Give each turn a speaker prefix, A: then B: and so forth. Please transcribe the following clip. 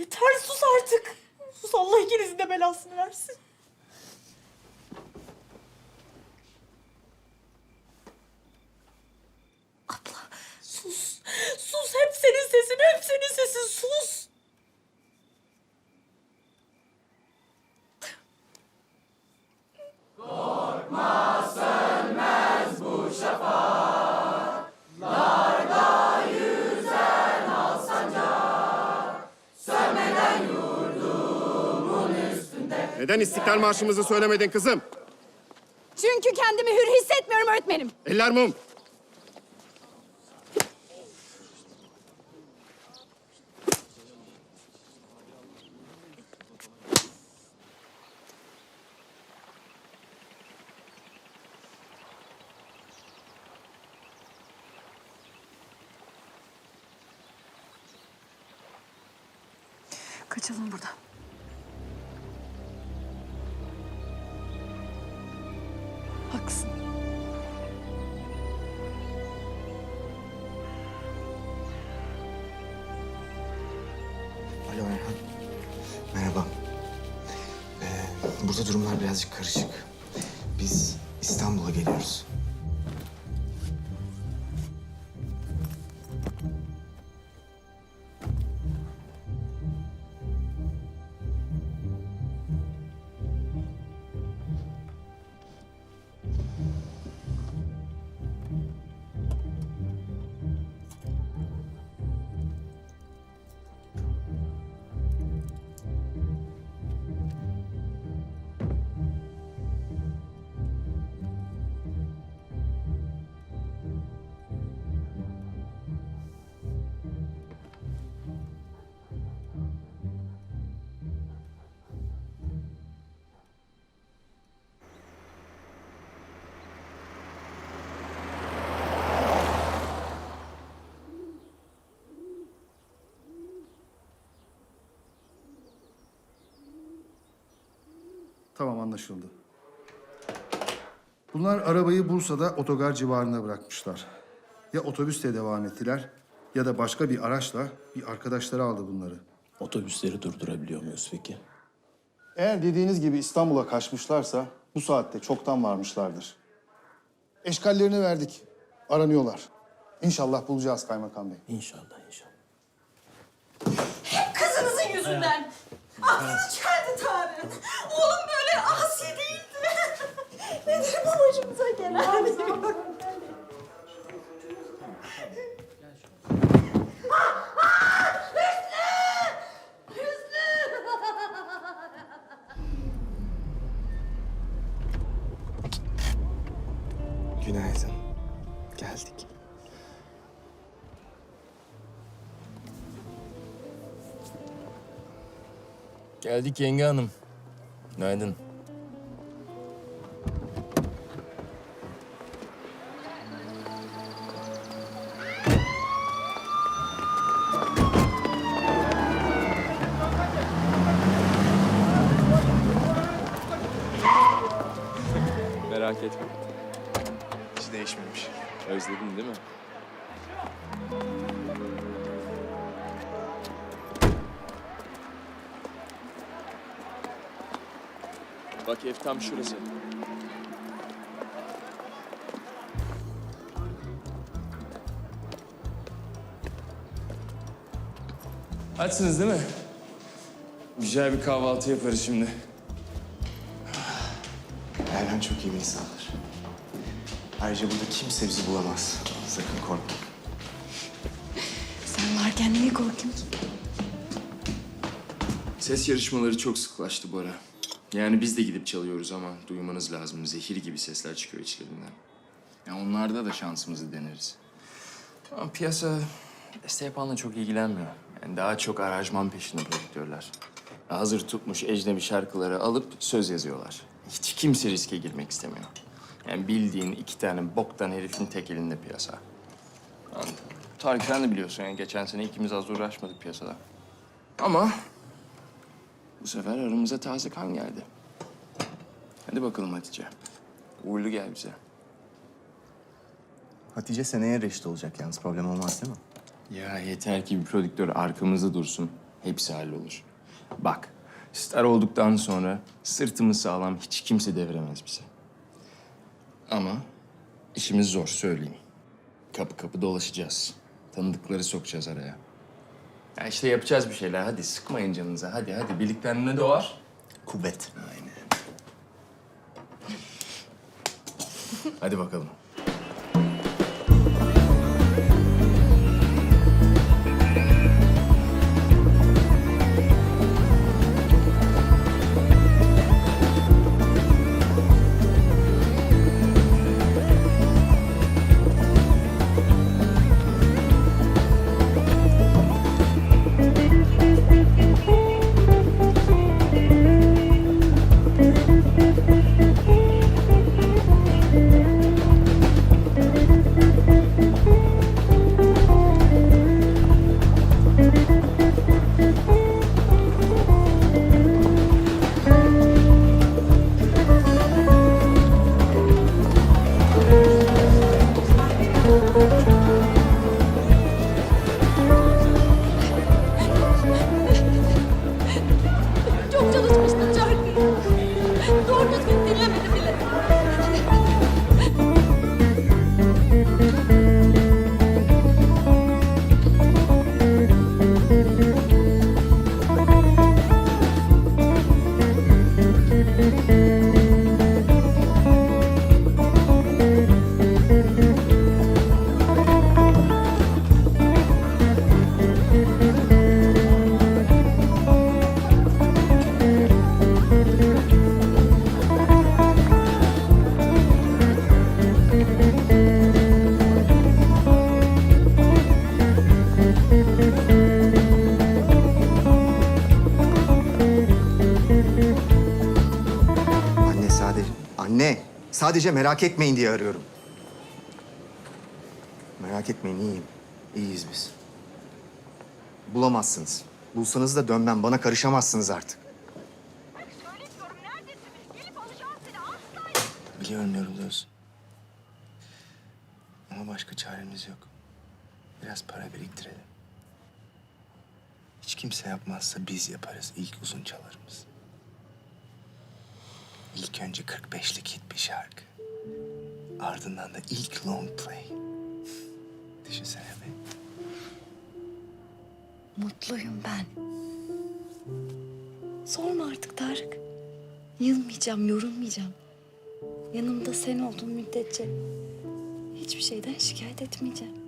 A: Yeter sus artık. Sus Allah ikinizin de belasını versin.
B: Neden İstiklal Marşımızı söylemedin kızım?
C: Çünkü kendimi hür hissetmiyorum öğretmenim.
B: Eller mum.
C: Kaçalım buradan.
D: Burada durumlar birazcık karışık. Biz İstanbul'a geliyoruz.
E: Tamam anlaşıldı. Bunlar arabayı Bursa'da otogar civarında bırakmışlar. Ya otobüsle devam ettiler ya da başka bir araçla bir arkadaşları aldı bunları.
F: Otobüsleri durdurabiliyor muyuz peki?
E: Eğer dediğiniz gibi İstanbul'a kaçmışlarsa bu saatte çoktan varmışlardır. Eşkallerini verdik. Aranıyorlar. İnşallah bulacağız kaymakam bey.
F: İnşallah inşallah.
A: Kızınızın yüzünden. Aklınız geldi Tarık. Oğlum bu başımıza gelen?
D: Günaydın. Geldik.
F: Geldik yenge hanım. Günaydın.
D: Hiç değişmemiş.
G: Özledin değil mi? Bak ev tam şurası. Açsınız değil mi? Güzel bir kahvaltı yaparız şimdi.
D: Erhan çok iyi bir insandır. Ayrıca burada kimse bizi bulamaz. Sakın korkma.
C: Sen varken niye korkayım ki?
G: Ses yarışmaları çok sıklaştı bu ara. Yani biz de gidip çalıyoruz ama duymanız lazım. Zehir gibi sesler çıkıyor içlerinden. Ya onlarda da şansımızı deneriz. Ama piyasa beste yapanla çok ilgilenmiyor. Yani daha çok aranjman peşinde prodüktörler. Hazır tutmuş ecnebi şarkıları alıp söz yazıyorlar. Hiç kimse riske girmek istemiyor. Yani bildiğin iki tane boktan herifin tek elinde piyasa. Yani, Tarık sen de biliyorsun yani geçen sene ikimiz az uğraşmadık piyasada. Ama bu sefer aramıza taze kan geldi. Hadi bakalım Hatice. Uğurlu gel bize.
D: Hatice seneye reşit olacak yalnız problem olmaz değil mi?
G: Ya yeter ki bir prodüktör arkamızda dursun. Hepsi hallolur. Bak, star olduktan sonra sırtımız sağlam hiç kimse deviremez bize. Ama işimiz zor söyleyeyim. Kapı kapı dolaşacağız. Tanıdıkları sokacağız araya. Ya işte yapacağız bir şeyler. Hadi sıkmayın canınıza. Hadi hadi. Birlikten ne doğar?
D: Kuvvet.
G: Aynen. Hadi bakalım.
A: Çok çalışmıştım
D: sadece... Anne! Sadece merak etmeyin diye arıyorum. Merak etmeyin iyiyim. İyiyiz biz. Bulamazsınız. Bulsanız da dönmem. Bana karışamazsınız artık. Biliyorum yoruluyorsun. Ama başka çaremiz yok. Biraz para biriktirelim. Hiç kimse yapmazsa biz yaparız ilk uzun çalarımız. İlk önce 45'lik hit bir şarkı. Ardından da ilk long play. Düşünsene be.
H: Mutluyum ben. Sorma artık Tarık. Yılmayacağım, yorulmayacağım. Yanımda sen olduğun müddetçe hiçbir şeyden şikayet etmeyeceğim.